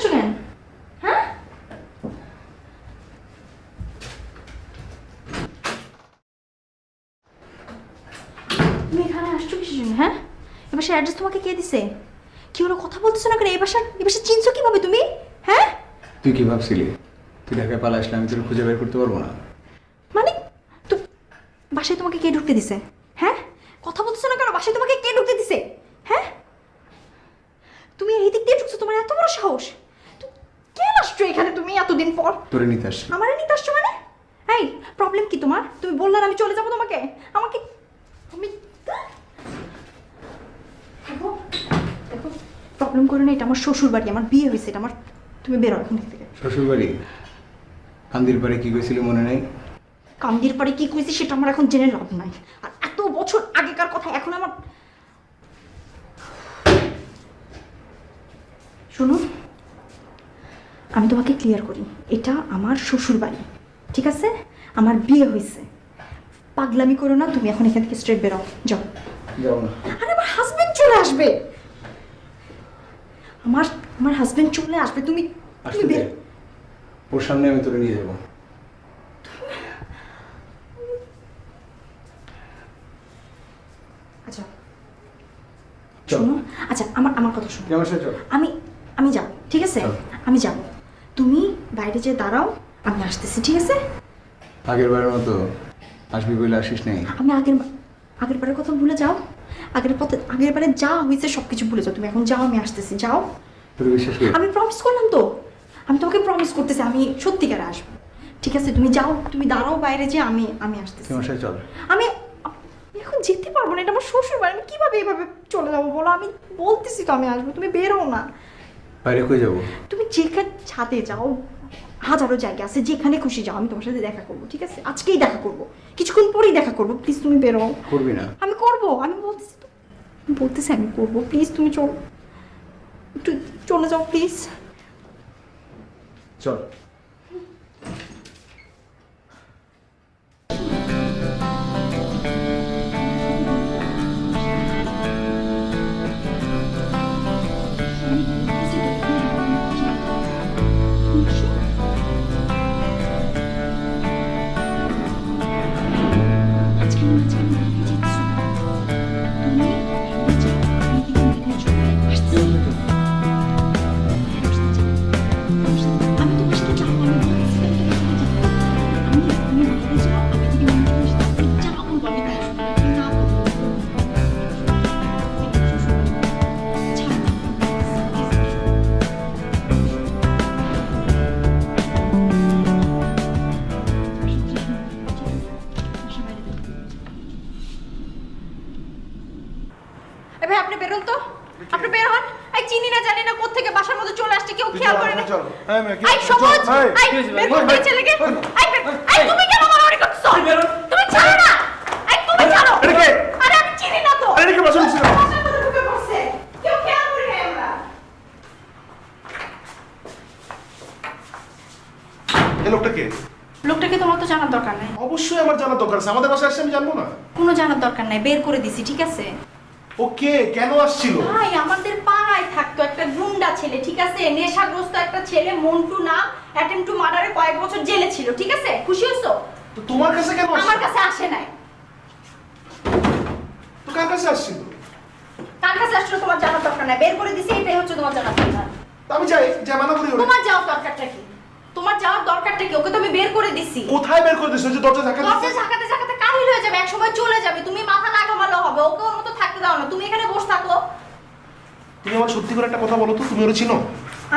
আসছো কেন বাসায় তোমাকে কে ঢুকতে দিছে? হ্যাঁ? কথা না বাসায় তোমাকে কে দিছে? হ্যাঁ? তুমি এই তোমার এত বড় সাহস। আসছো এখানে তুমি এতদিন পর? তোরে নিতে আসছি। আমার নিতে আসছো মানে? এই প্রবলেম কি তোমার? তুমি বললে না আমি চলে যাব তোমাকে। আমাকে আমি দেখো দেখো প্রবলেম করো না এটা আমার শ্বশুর বাড়ি আমার বিয়ে হয়েছে এটা আমার তুমি বেরো এখান থেকে। শ্বশুর বাড়ি কান্দির পাড়ে কি কইছিলি মনে নেই? কান্দির পরে কি করেছি সেটা আমার এখন জেনে লাভ নাই। আর এত বছর আগেকার কথা এখন আমার শুনো আমি তোমাকে ক্লিয়ার করি এটা আমার শ্বশুর বাড়ি ঠিক আছে? আমার বিয়ে হয়েছে। পাগলামি করো না তুমি এখন এখান থেকে স্ট্রেট বেরো যাও। যাও না। আরে আমার হাজবেন্ড চলে আসবে! আমার আমার হাজবেন্ড চলে আসবে তুমি তুমি বের ওর সামনে আমি তোরে নিয়ে যাব। আচ্ছা। শোনো আচ্ছা আমার আমার কথা শোনো। আমি আমি যাব ঠিক আছে? আমি যাব। তুমি বাইরে যেয়ে দাঁড়াও আমি আসতেছি ঠিক আছে? আগের বারের মতো আসবি বলে আসিস নেই? আমি আগের আগের বারের কথা ভুলে যাও। আগের পথে আগের বারে যা হয়েছে সব কিছু ভুলে যাও। তুমি এখন যাও আমি আসতেছি যাও। বিশ্বাস করি আমি প্রমিস করলাম তো। আমি তোমাকে প্রমিস করতেছি আমি সত্যিকারে আসব। ঠিক আছে তুমি যাও তুমি দাঁড়াও বাইরে যে আমি আমি আসতেছি। তুই আমার সাথে চল। আমি এখন যেতে পারব না এটা আমার শ্বশুর বাড়ি আমি কীভাবে এইভাবে চলে যাব বলো? আমি বলতেছি তো আমি আসব তুমি বেরো না। বাইরে কই যাব? তুমি যেখানে ছাদে যাও হাজারো জায়গা আছে যেখানে খুশি যাও আমি তোমার সাথে দেখা করব ঠিক আছে? আজকেই দেখা করব। কিছুক্ষণ পরেই দেখা করব প্লিজ তুমি বেরো করবি না। আমি করব আমি বলতেছি তো। বলতেছি আমি করব প্লিজ তুমি চল। একটু চলে যাও প্লিজ চল। এই ভাই আপনি বেরোন তো। আপনি বের হন। এই চিনি না জানি না কোত্থেকে বাসার মধ্যে চলে আসছে কেউ খেয়াল করে না। এই সবুজ এই বের কর এই ছেলেকে বের এই তুমি কেন মারামারি করছ তুমি ছাড়ো না। এই তুমি ছাড়ো। এটা কে? আরে আমি চিনি না তো। আরে এটা কে বাসায় ঢুকছে? বাসার মধ্যে ঢুকে পড়ছে। কেউ খেয়াল করে নাই আমরা। এই লোকটা কে? লোকটাকে তোমার তো জানার দরকার নাই। অবশ্যই আমার জানার দরকার আছে। আমাদের বাসায় আসছে আমি জানব না। কোনো জানার দরকার নাই। বের করে দিছি ঠিক আছে? ও কে? কেন আসছিল? ভাই আমাদের পাড়ায় থাকতো একটা গুন্ডা ছেলে ঠিক আছে? নেশাগ্রস্ত একটা ছেলে মন্টু না অ্যাটেম্প টু মার্ডারে কয়েক বছর জেলে ছিল ঠিক আছে? খুশি হইছো তো তোমার কাছে কেন আমার কাছে আসে নাই। তো কার কাছে আসছিল? কার কাছে আসলে তোমার জানার দরকার নাই। বের করে দিছি এটাই হচ্ছে তোমার জানার দরকার। তো আমি যাই যা মানা করি তোমার যাওয়ার দরকারটা কি? তোমার যাওয়ার দরকারটা কি? ওকে তো আমি বের করে দিছি। কোথায় বের করে দিছো? যে দরজা ধাক্কা দরজা দিচ্ছে ঝাঁকাতে ঝাঁকাতে কাহিল হয়ে যাবে এক সময় চলে যাবে। তুমি মাথা না ঘামালো হবে ওকে থাকতে দাও না তুমি এখানে বসে থাকো। তুমি আমার সত্যি করে একটা কথা বলো তো তুমি ওরে চিনো?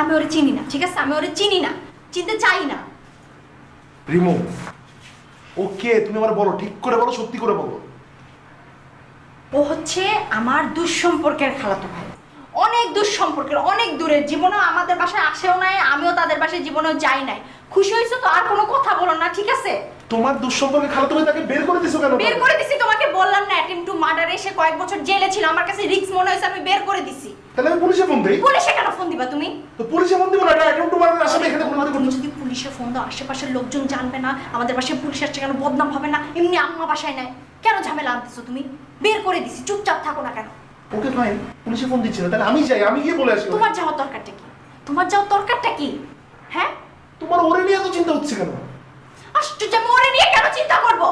আমি ওরে চিনি না ঠিক আছে? আমি ওরে চিনি না চিনতে চাই না। রিমো ও কে? তুমি আমার বলো ঠিক করে বলো সত্যি করে বলো। ও হচ্ছে আমার দুঃসম্পর্কের খালাতো ভাই। অনেক দুঃসম্পর্কের অনেক দূরের। জীবনেও আমাদের বাসায় আসেও নাই আমিও তাদের বাসায় জীবনেও যাই নাই। খুশি হয়েছো তো? আর কোনো কথা বলো না ঠিক আছে? তোমার দুঃসম্পর্কে খালা তুমি তাকে বের করে দিছো কেন বের করে দিছি তোমাকে বললাম না অ্যাটেম্প টু মার্ডার এসে কয়েক বছর জেলে ছিল। আমার কাছে রিস্ক মনে হয়েছে আমি বের করে দিছি। তাহলে আমি পুলিশে ফোন দিই। পুলিশে কেন ফোন দিবা তুমি? তো পুলিশে ফোন দিব না এটা অ্যাটেম্প টু মার্ডার আসামি এখানে কোনো তুমি যদি পুলিশে ফোন দাও আশেপাশের লোকজন জানবে না আমাদের বাসায় পুলিশ আসছে কেন বদনাম হবে না এমনি আম্মা বাসায় নাই। কেন ঝামেলা আনতেছো তুমি? বের করে দিছি চুপচাপ থাকো না কেন। ওকে তো পুলিশে ফোন দিচ্ছি তাহলে আমি যাই আমি গিয়ে বলে আসি তোমার যাওয়ার দরকারটা কি? তোমার যাওয়ার দরকারটা কি? হ্যাঁ? তোমার ওরে নিয়ে এত চিন্তা হচ্ছে কেন? আশ্চর্য আমি ওরে নিয়ে কেন চিন্তা করব?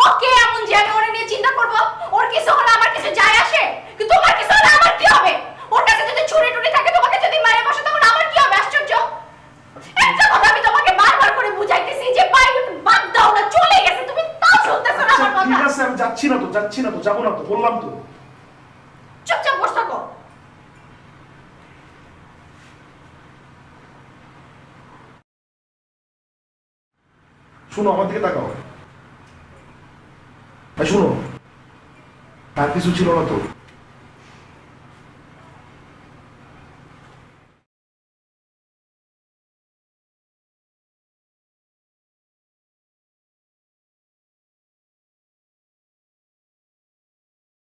ওকে এমন যে আমি ওরে নিয়ে চিন্তা করব ওর কিছু হলে আমার কিছু যায় আসে? কি তোমার কিছু হলে আমার কি হবে? ওর কাছে যদি ছুরি টুরি থাকে তোমাকে যদি মারে বসে তখন আমার কি হবে? আশ্চর্য? একটা কথা আমি তোমাকে বারবার করে বুঝাইতেছি যে বাই বাদ দাও না চলে গেছে তুমি তাও শুনতেছ না আমার আচ্ছা, কথা ঠিক আছে আমি যাচ্ছি না তো যাচ্ছি না তো যাব না তো বললাম তো। শোনো আমার দিকে তাকাও। শুনো। তার কিছু ছিল না তো।